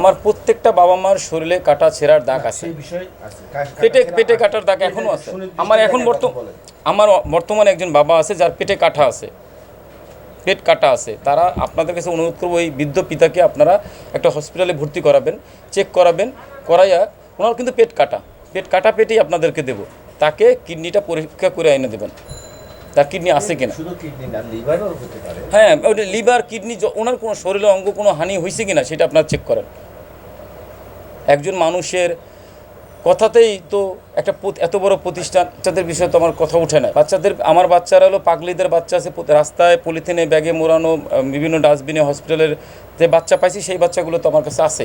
আমার প্রত্যেকটা বাবা মার শরীরে কাটা ছেঁড়ার দাগ আছে। পেটে পেটে কাটার দাগ এখনও আছে। আমার এখন বর্তমান আমার বর্তমানে একজন বাবা আছে যার পেটে কাটা আছে। পেট কাটা আছে। তারা আপনাদের কাছে অনুরোধ করব এই বৃদ্ধ পিতাকে আপনারা একটা হসপিটালে ভর্তি করাবেন চেক করাবেন করাইয়া ওনার কিন্তু পেট কাটা। পেট কাটা পেটেই আপনাদেরকে দেব। তাকে কিডনিটা পরীক্ষা করে এনে দেবেন। তার কিডনি আছে কিনা? হ্যাঁ লিভার কিডনি ওনার কোনো শরীরে অঙ্গ কোনো হানি হয়েছে কিনা সেটা আপনারা চেক করেন। একজন মানুষের কথাতেই তো একটা এত বড় প্রতিষ্ঠান, বাচ্চাদের বিষয়ে তো আমার কথা উঠে না। বাচ্চাদের, আমার বাচ্চারা হলো পাগলিদের বাচ্চা আছে রাস্তায় পলিথিনে ব্যাগে মোড়ানো বিভিন্ন ডাস্টবিনে, হসপিটালের যে বাচ্চা পাইছি, সেই বাচ্চাগুলো তো আমার কাছে আছে।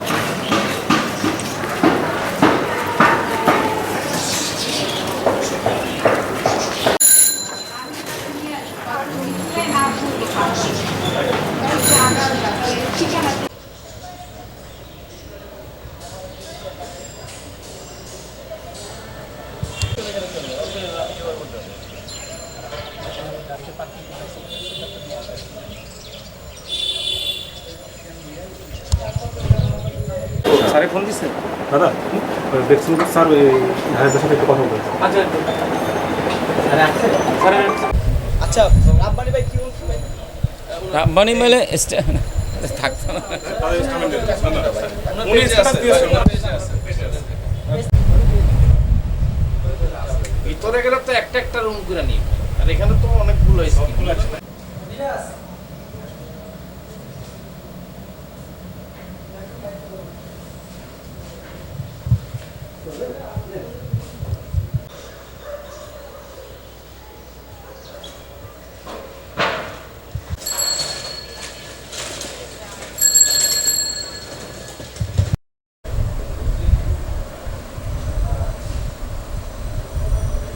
স্যারে ফোন দিচ্ছে দাদা ভ্যাকসিন স্যার ওই ভাইদের সাথে একটু কথা আচ্ছা আচ্ছা। রাব্বানি ভাই কি রাব্বানি মেলে থাকতো না ভিতরে গেলে তো একটা একটা রুম করে নিয়ে আর এখানে তো অনেকগুলো আছে। ও